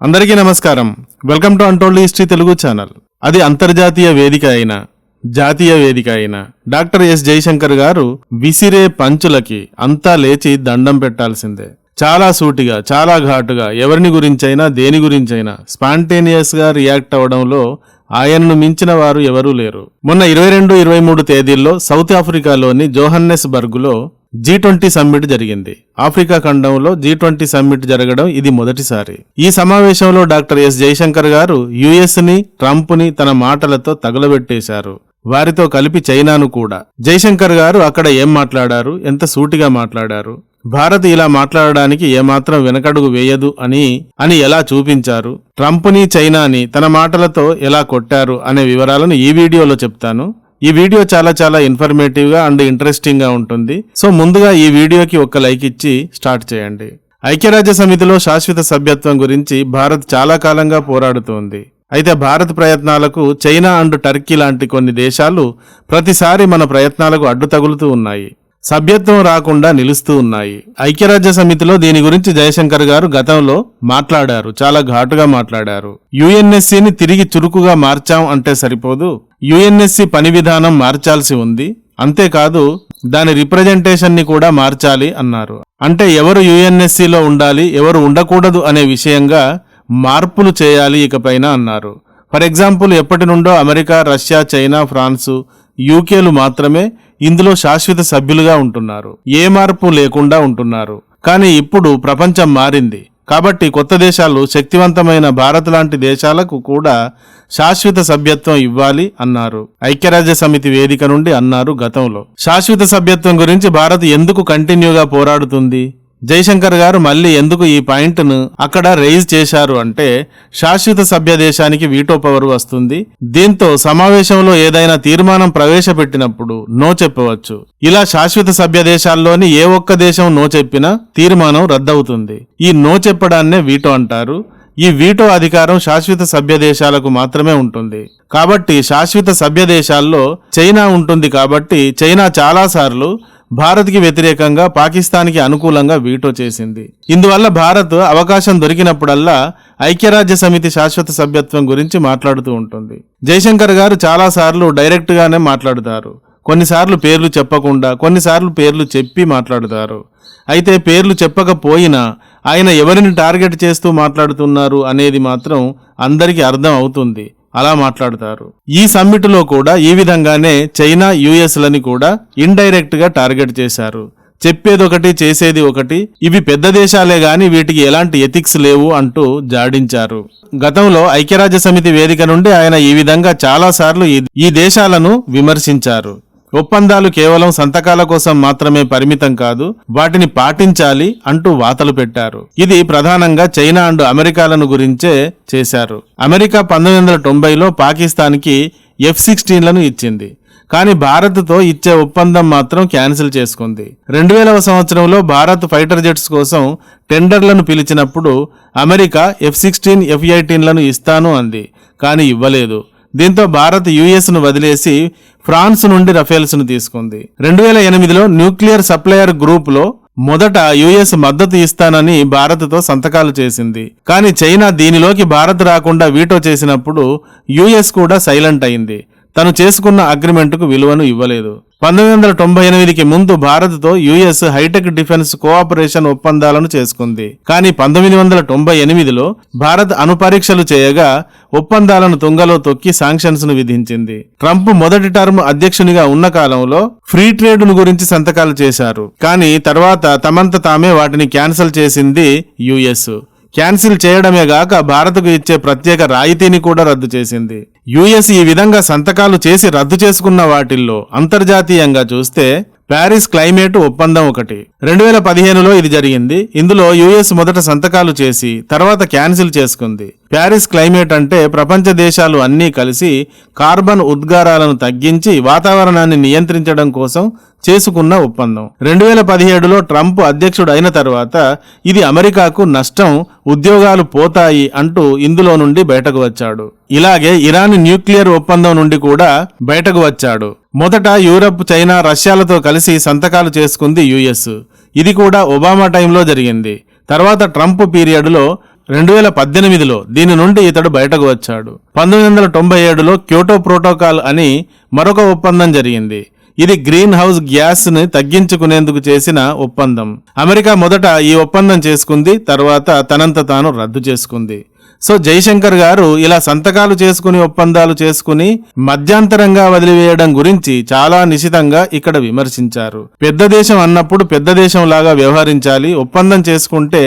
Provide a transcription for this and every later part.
అందరికీ నమస్కారం. Welcome to untold history Telugu channel. అది అంతర్జాతీయ వేదిక అయిన జాతీయ వేదిక అయిన డాక్టర్ ఎస్ జయశంకర్ గారు విసిరే పంచులకి అంతా లేచి దండం పెట్టాల్సిందే. చాలా సూటిగా చాలా ఘాటుగా ఎవరిని గురించైనా దేని గురించైనా స్పాంటేనియస్గా రియాక్ట్ అవ్వడంలో ఆయనను మించిన వారు ఎవరూ లేరు. మొన్న ఇరవై రెండు ఇరవై మూడు తేదీల్లో సౌత్ ఆఫ్రికాలోని జోహన్నెస్ బర్గ్లో జీ ట్వంటీ సమ్మిట్ జరిగింది. ఆఫ్రికా ఖండంలో జీ ట్వంటీ సమ్మిట్ జరగడం ఇది మొదటిసారి. ఈ సమావేశంలో డాక్టర్ ఎస్ జయశంకర్ గారు యుఎస్ని ట్రంప్ని తన మాటలతో తగలబెట్టేశారు. వారితో కలిపి చైనాను కూడా. జయశంకర్ గారు అక్కడ ఏం మాట్లాడారు? ఎంత సూటిగా మాట్లాడారు? భారత్ ఇలా మాట్లాడడానికి ఏమాత్రం వెనకడుగు వేయదు అని అని ఎలా చూపించారు? ట్రంప్ని చైనాని తన మాటలతో ఎలా కొట్టారు అనే వివరాలను ఈ వీడియోలో చెప్తాను. ఈ వీడియో చాలా చాలా ఇన్ఫర్మేటివ్గా అండ్ ఇంట్రెస్టింగ్గా ఉంటుంది. సో ముందుగా ఈ వీడియోకి ఒక లైక్ ఇచ్చి స్టార్ట్ చేయండి. ఐక్యరాజ్య సమితిలో శాశ్వత సభ్యత్వం గురించి భారత్ చాలా కాలంగా పోరాడుతోంది. అయితే భారత్ ప్రయత్నాలకు చైనా అండ్ టర్కీ లాంటి కొన్ని దేశాలు ప్రతిసారి మన ప్రయత్నాలకు అడ్డు తగులుతూ ఉన్నాయి. సభ్యత్వం రాకుండా నిలుస్తూ ఉన్నాయి. ఐక్యరాజ్య సమితిలో దీని గురించి జయశంకర్ గారు గతంలో మాట్లాడారు. చాలా ఘాటుగా మాట్లాడారు. యుఎన్ఎస్సిని తిరిగి చురుకుగా మార్చాం అంటే సరిపోదు. యుఎన్ఎస్సి పని విధానం మార్చాల్సి ఉంది. అంతేకాదు దాని రిప్రజెంటేషన్ని కూడా మార్చాలి అన్నారు. అంటే ఎవరు యుఎన్ఎస్సిలో ఉండాలి ఎవరు ఉండకూడదు అనే విషయంగా మార్పులు చేయాలి ఇకపైన అన్నారు. ఫర్ ఎగ్జాంపుల్ ఎప్పటి నుండో అమెరికా రష్యా చైనా ఫ్రాన్సు యూకేలు మాత్రమే ఇందులో శాశ్వత సభ్యులుగా ఉంటున్నారు. ఏ మార్పు లేకుండా ఉంటున్నారు. కానీ ఇప్పుడు ప్రపంచం మారింది. కాబట్టి కొత్త దేశాలు శక్తివంతమైన భారత్ లాంటి దేశాలకు కూడా శాశ్వత సభ్యత్వం ఇవ్వాలి అన్నారు. ఐక్యరాజ్య సమితి వేదిక నుండి అన్నారు గతంలో. శాశ్వత సభ్యత్వం గురించి భారత్ ఎందుకు కంటిన్యూగా పోరాడుతుంది? జైశంకర్ గారు మళ్ళీ ఎందుకు ఈ పాయింట్ను అక్కడ రైజ్ చేశారు అంటే శాశ్వత సభ్య దేశానికి వీటో పవర్ వస్తుంది. దీంతో సమావేశంలో ఏదైనా తీర్మానం ప్రవేశపెట్టినప్పుడు నో చెప్పవచ్చు. ఇలా శాశ్వత సభ్య దేశాల్లోని ఏ ఒక్క దేశం నో చెప్పినా తీర్మానం రద్దవుతుంది. ఈ నో చెప్పడాన్నే వీటో అంటారు. ఈ వీటో అధికారం శాశ్వత సభ్య దేశాలకు మాత్రమే ఉంటుంది. కాబట్టి శాశ్వత సభ్య దేశాల్లో చైనా ఉంటుంది కాబట్టి చైనా చాలాసార్లు భారత్కి వ్యతిరేకంగా పాకిస్తాన్కి అనుకూలంగా వీటో చేసింది. ఇందువల్ల భారత్ అవకాశం దొరికినప్పుడల్లా ఐక్యరాజ్య సమితి శాశ్వత సభ్యత్వం గురించి మాట్లాడుతూ ఉంటుంది. జయశంకర్ గారు చాలాసార్లు డైరెక్ట్గానే మాట్లాడుతారు. కొన్నిసార్లు పేర్లు చెప్పకుండా కొన్నిసార్లు పేర్లు చెప్పి మాట్లాడుతారు. అయితే పేర్లు చెప్పకపోయినా ఆయన ఎవరిని టార్గెట్ చేస్తూ మాట్లాడుతున్నారు అనేది మాత్రం అందరికీ అర్థం అవుతుంది. అలా మాట్లాడతారు. ఈ సమ్మిట్లో కూడా ఈ విధంగానే చైనా యుఎస్ లని కూడా ఇండైరెక్ట్గా టార్గెట్ చేశారు. చెప్పేదొకటి చేసేది ఒకటి ఇవి పెద్ద దేశాలే గాని వీటికి ఎలాంటి ఎథిక్స్ లేవు అంటూ జాడించారు. గతంలో ఐక్యరాజ్య సమితి వేదిక నుండి ఆయన ఈ విధంగా చాలా సార్లు ఈ దేశాలను విమర్శించారు. ఒప్పందాలు కేవలం సంతకాల కోసం మాత్రమే పరిమితం కాదు వాటిని పాటించాలి అంటూ వాతలు పెట్టారు. ఇది ప్రధానంగా చైనా అండ్ అమెరికాలను గురించే చేశారు. అమెరికా పంతొమ్మిది వందల తొంభైలో పాకిస్తాన్కి ఎఫ్ సిక్స్టీన్లను ఇచ్చింది. కానీ భారత్తో ఇచ్చే ఒప్పందం మాత్రం క్యాన్సిల్ చేసుకుంది. రెండు వేలవ సంవత్సరంలో భారత్ ఫైటర్ జెట్స్ కోసం టెండర్లను పిలిచినప్పుడు అమెరికా ఎఫ్ సిక్స్టీన్ ఎఫ్ ఎయిటీన్లను ఇస్తాను అంది. కానీ ఇవ్వలేదు. దీంతో భారత్ యుఎస్ను వదిలేసి ఫ్రాన్స్ నుండి రఫేల్స్ను తీసుకుంది. రెండు వేల ఎనిమిదిలో న్యూక్లియర్ సప్లయర్ గ్రూప్లో మొదట యుఎస్ మద్దతు ఇస్తానని భారత్తో సంతకాలు చేసింది. కానీ చైనా దీనిలోకి భారత్ రాకుండా వీటో చేసినప్పుడు యుఎస్ కూడా సైలెంట్ అయింది. తను చేసుకున్న అగ్రిమెంట్కు విలువను ఇవ్వలేదు. పంతొమ్మిది వందల తొంభై ఎనిమిదికి ముందు భారత్తో యుఎస్ హైటెక్ డిఫెన్స్ కోఆపరేషన్ ఒప్పందాలను చేసుకుంది. కానీ పంతొమ్మిది వందల తొంభై ఎనిమిదిలో భారత్ అణుపరీక్షలు చేయగా ఒప్పందాలను తుంగలో తొక్కి శాంక్షన్స్ను విధించింది. ట్రంప్ మొదటి టర్మ్ అధ్యక్షునిగా ఉన్న కాలంలో ఫ్రీ ట్రేడ్ను గురించి సంతకాలు చేశారు. కానీ తర్వాత తమంత తామే వాటిని క్యాన్సిల్ చేసింది యుఎస్. క్యాన్సిల్ చేయడమే గాక భారత్కు ఇచ్చే ప్రత్యేక రాయితీని కూడా రద్దు చేసింది. యుఎస్ ఈ విధంగా సంతకాలు చేసి రద్దు చేసుకున్న వాటిల్లో అంతర్జాతీయంగా చూస్తే ప్యారిస్ క్లైమేట్ ఒప్పందం ఒకటి. రెండు వేల పదిహేనులో ఇది జరిగింది. ఇందులో యుఎస్ మొదట సంతకాలు చేసి తర్వాత క్యాన్సిల్ చేసుకుంది. ప్యారిస్ క్లైమేట్ అంటే ప్రపంచ దేశాలు అన్నీ కలిసి కార్బన్ ఉద్గారాలను తగ్గించి వాతావరణాన్ని నియంత్రించడం కోసం చేసుకున్న ఒప్పందం. రెండు వేల పదిహేడులో ట్రంప్ అధ్యక్షుడు అయిన తర్వాత ఇది అమెరికాకు నష్టం ఉద్యోగాలు పోతాయి అంటూ ఇందులో నుండి బయటకు వచ్చాడు. ఇలాగే ఇరాన్ న్యూక్లియర్ ఒప్పందం నుండి కూడా బయటకు వచ్చాడు. మొదట యూరప్ చైనా రష్యాలతో కలిసి సంతకాలు చేసుకుంది యుఎస్. ఇది కూడా ఒబామా టైంలో జరిగింది. తర్వాత ట్రంప్ పీరియడ్లో రెండు వేల పద్దెనిమిదిలో దీని నుండి ఇతడు బయటకు వచ్చాడు. పంతొమ్మిది వందల తొంభై ఏడులో క్యోటో ప్రోటోకాల్ అని మరొక ఒప్పందం జరిగింది. ఇది గ్రీన్ హౌస్ గ్యాస్ని తగ్గించుకునేందుకు చేసిన ఒప్పందం. అమెరికా మొదట ఈ ఒప్పందం చేసుకుంది తర్వాత తనంత తాను రద్దు చేసుకుంది. సో జైశంకర్ గారు ఇలా సంతకాలు చేసుకుని ఒప్పందాలు చేసుకుని మధ్యాంతరంగా వదిలివేయడం గురించి చాలా నిశితంగా ఇక్కడ విమర్శించారు. పెద్ద దేశం అన్నప్పుడు పెద్ద దేశం లాగా వ్యవహరించాలి ఒప్పందం చేసుకుంటే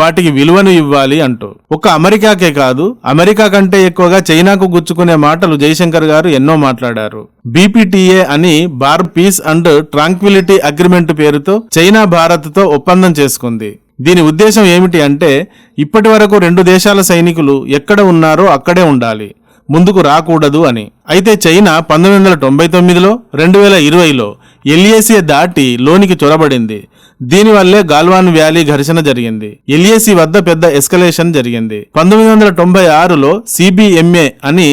వాటికి విలువను ఇవ్వాలి అంటూ. ఒక్క అమెరికాకే కాదు అమెరికా కంటే ఎక్కువగా చైనాకు గుచ్చుకునే మాటలు జైశంకర్ గారు ఎన్నో మాట్లాడారు. బీపీటీఏ అని border peace and tranquility agreement పేరుతో చైనా భారత్తో ఒప్పందం చేసుకుంది. దీని ఉద్దేశం ఏమిటి అంటే ఇప్పటి వరకు రెండు దేశాల సైనికులు ఎక్కడ ఉన్నారో అక్కడే ఉండాలి. ముందుకు రాకూడదు అని. అయితే చైనా పంతొమ్మిది వందల తొంభై తొమ్మిదిలో రెండు వేల ఇరవైలో ఎల్ఏసీ దాటి లోనికి చొరబడింది. దీనివల్లే గాల్వాన్ వ్యాలీ ఘర్షణ జరిగింది. ఎల్ఏసీ వద్ద పెద్ద ఎస్కలేషన్ జరిగింది. పంతొమ్మిది వందల తొంభై ఆరులో సిబిఎంఏ అని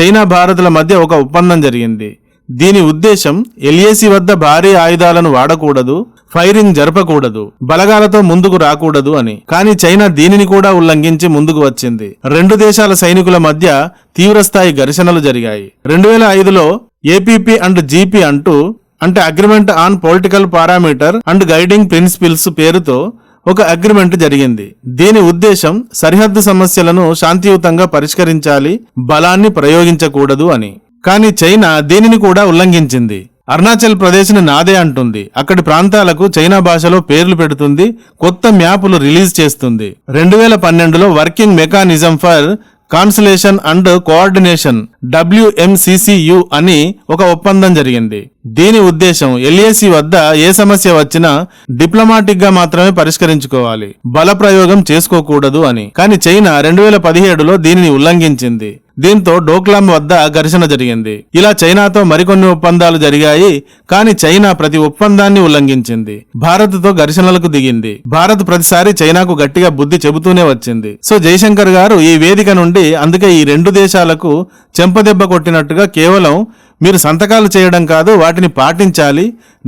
చైనా భారత్ల మధ్య ఒక ఒప్పందం జరిగింది. దీని ఉద్దేశం ఎల్ఏసి వద్ద భారీ ఆయుధాలను వాడకూడదు ఫైరింగ్ జరపకూడదు బలగాలతో ముందుకు రాకూడదు అని. కానీ చైనా దీనిని కూడా ఉల్లంఘించి ముందుకు వచ్చింది. రెండు దేశాల సైనికుల మధ్య తీవ్రస్థాయి ఘర్షణలు జరిగాయి. రెండు వేల ఐదులో ఏపీపీ అండ్ జీపీ అంటూ అంటే agreement on political parameter and guiding principles పేరుతో ఒక అగ్రిమెంట్ జరిగింది. దీని ఉద్దేశం సరిహద్దు సమస్యలను శాంతియుతంగా పరిష్కరించాలి బలాన్ని ప్రయోగించకూడదు అని. కానీ చైనా దీనిని కూడా ఉల్లంఘించింది. అరుణాచల్ ప్రదేశ్ని నాదే అంటుంది. అక్కడి ప్రాంతాలకు చైనా భాషలో పేర్లు పెడుతుంది కొత్త మ్యాపులు రిలీజ్ చేస్తుంది. రెండు వేల పన్నెండులో working mechanism for consultation and coordination WMCC అని ఒక ఒప్పందం జరిగింది. దీని ఉద్దేశం ఎల్ఏసి వద్ద ఏ సమస్య వచ్చినా డిప్లొమాటిక్గా మాత్రమే పరిష్కరించుకోవాలి. బల ప్రయోగం చేసుకోకూడదు అని. కానీ చైనా రెండు వేల పదిహేడులో దీనిని ఉల్లంఘించింది. దీంతో డోక్లాం వద్ద ఘర్షణ జరిగింది. ఇలా చైనాతో మరికొన్ని ఒప్పందాలు జరిగాయి. కానీ చైనా ప్రతి ఒప్పందాన్ని ఉల్లంఘించింది. భారత్తో ఘర్షణలకు దిగింది. భారత్ ప్రతిసారి చైనాకు గట్టిగా బుద్ధి చెబుతూనే వచ్చింది. సో జైశంకర్ గారు ఈ వేదిక నుండి అందుకే ఈ రెండు దేశాలకు చెంపదెబ్బ కొట్టినట్టుగా కేవలం మీరు సంతకాలు చేయడం కాదు వాటిని పాటించాలి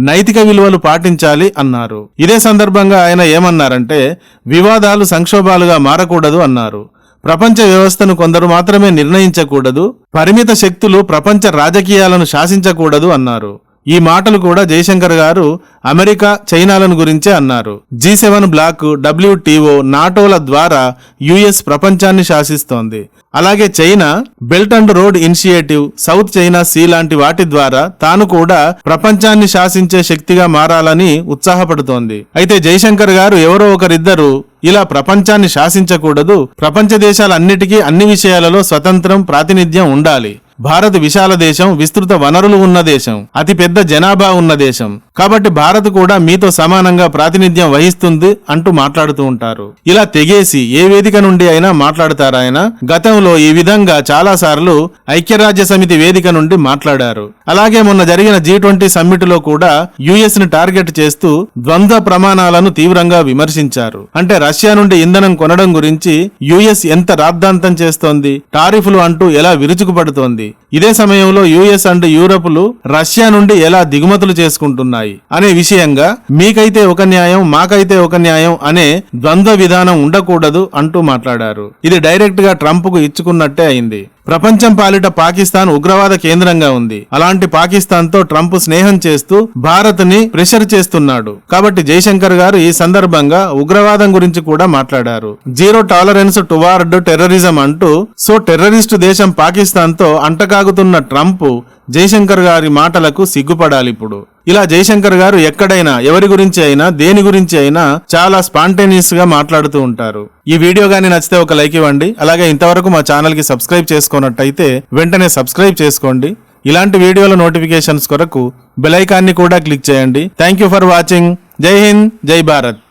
నైతిక విలువలు పాటించాలి అన్నారు. ఇదే సందర్భంగా ఆయన ఏమన్నారంటే వివాదాలు సంక్షోభాలుగా మారకూడదు అన్నారు. ప్రపంచ వ్యవస్థను కొందరు మాత్రమే నిర్ణయించకూడదు పరిమిత శక్తులు ప్రపంచ రాజకీయాలను శాసించకూడదు అన్నారు. ఈ మాటలు కూడా జయశంకర్ గారు అమెరికా చైనాలను గురించే అన్నారు. జీ సెవెన్ బ్లాక్ డబ్ల్యూటీఓ నాటోల ద్వారా యుఎస్ ప్రపంచాన్ని శాసిస్తోంది. అలాగే China belt and road initiative South China Sea లాంటి వాటి ద్వారా తాను కూడా ప్రపంచాన్ని శాసించే శక్తిగా మారాలని ఉత్సాహపడుతోంది. అయితే జయశంకర్ గారు ఎవరో ఒకరిద్దరు ఇలా ప్రపంచాన్ని శాసించకూడదు ప్రపంచ దేశాలన్నిటికీ అన్ని విషయాలలో స్వతంత్రం ప్రాతినిధ్యం ఉండాలి. భారత్ విశాల దేశం విస్తృత వనరులు ఉన్న దేశం అతిపెద్ద జనాభా ఉన్న దేశం. కాబట్టి భారత్ కూడా మీతో సమానంగా ప్రాతినిధ్యం వహిస్తుంది అంటూ మాట్లాడుతూ ఉంటారు. ఇలా తెగేసి ఏ వేదిక నుండి అయినా మాట్లాడతారాయన గతంలో ఈ విధంగా చాలా సార్లు ఐక్యరాజ్య సమితి వేదిక నుండి మాట్లాడారు. అలాగే మొన్న జరిగిన జీ ట్వంటీ సమ్మిట్లో కూడా యుఎస్ని టార్గెట్ చేస్తూ ద్వంద్వ ప్రమాణాలను తీవ్రంగా విమర్శించారు. అంటే రష్యా నుండి ఇంధనం కొనడం గురించి యుఎస్ ఎంత రాద్ధాంతం చేస్తోంది టారిఫ్లు అంటూ ఎలా విరుచుకుపడుతోంది? ఇదే సమయంలో యుఎస్ అండ్ యూరప్లు రష్యా నుండి ఎలా దిగుమతులు చేసుకుంటున్నాయి? అనే విషయంగా మీకైతే ఒక న్యాయం మాకైతే ఒక న్యాయం అనే ద్వంద్వ విధానం ఉండకూడదు అంటూ మాట్లాడారు. ఇది డైరెక్ట్గా ట్రంప్కు ఇచ్చుకున్నట్టే అయింది. ప్రపంచం పాలిట పాకిస్తాన్ ఉగ్రవాద కేంద్రంగా ఉంది. అలాంటి పాకిస్తాన్తో ట్రంప్ స్నేహం చేస్తూ భారత్ని ప్రెషర్ చేస్తున్నాడు. కాబట్టి జైశంకర్ గారు ఈ సందర్భంగా ఉగ్రవాదం గురించి కూడా మాట్లాడారు. జీరో టాలరెన్స్ టువార్డ్ టెర్రరిజం అంటూ సో టెర్రరిస్టు దేశం పాకిస్తాన్తో అంటకాగుతున్న ట్రంప్ జయశంకర్ గారి మాటలకు సిగ్గుపడాలి ఇప్పుడు. ఇలా జైశంకర్ గారు ఎక్కడైనా ఎవరి గురించి అయినా దేని గురించి అయినా చాలా స్పాంటేనియస్గా మాట్లాడుతూ ఉంటారు. ఈ వీడియో గానీ నచ్చితే ఒక లైక్ ఇవ్వండి. అలాగే ఇంతవరకు మా ఛానల్కి సబ్స్క్రైబ్ చేసుకున్నట్టయితే వెంటనే సబ్స్క్రైబ్ చేసుకోండి. ఇలాంటి వీడియోల నోటిఫికేషన్స్ కొరకు బెలైకాన్ని కూడా క్లిక్ చేయండి. Thank you for watching. జై హింద్ జై భారత్.